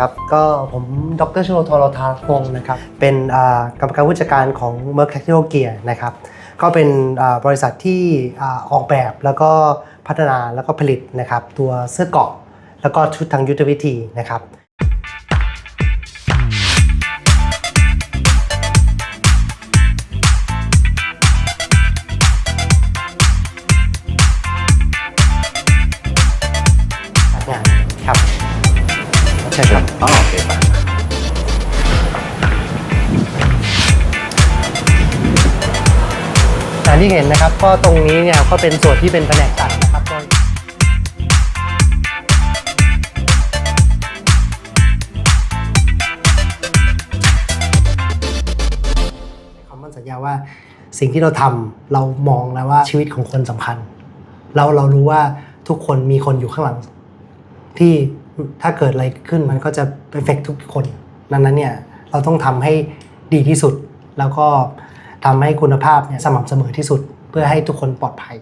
ครับก็ผมดรชโลทรทาพงศ์นะครับเป็นกรรมการผู้จัดการของ Merck Tactical Gear นะครับก็เป็นบริษัทที่ออกแบบแล้วก็พัฒนาแล้วก็ผลิตนะครับตัวเสื้อเกาะแล้วก็ชุดทางยุทธวิธีนะครับงานครับ ใช่ครับอ๋อโอเคมาอย่างที่เห็นนะครับ ก็ตรงนี้เนี่ยก็เป็นส่วนที่เป็นแผนกตัดนะครับก็คำมั่นสัญญาว่าสิ่งที่เราทำเรามองแล้วว่าชีวิตของคนสำคัญ เราเรารู้ว่าทุกคนมีคนอยู่ข้างหลังที่ ถ้าเกิดอะไรขึ้นมันก็จะเอฟเฟกทุกคนดังนั้นเนี่ยเราต้องทำให้ดีที่สุด แล้วก็ทำให้คุณภาพเนี่ยสม่ำเสมอที่สุด เพื่อให้ทุกคนปลอดภัย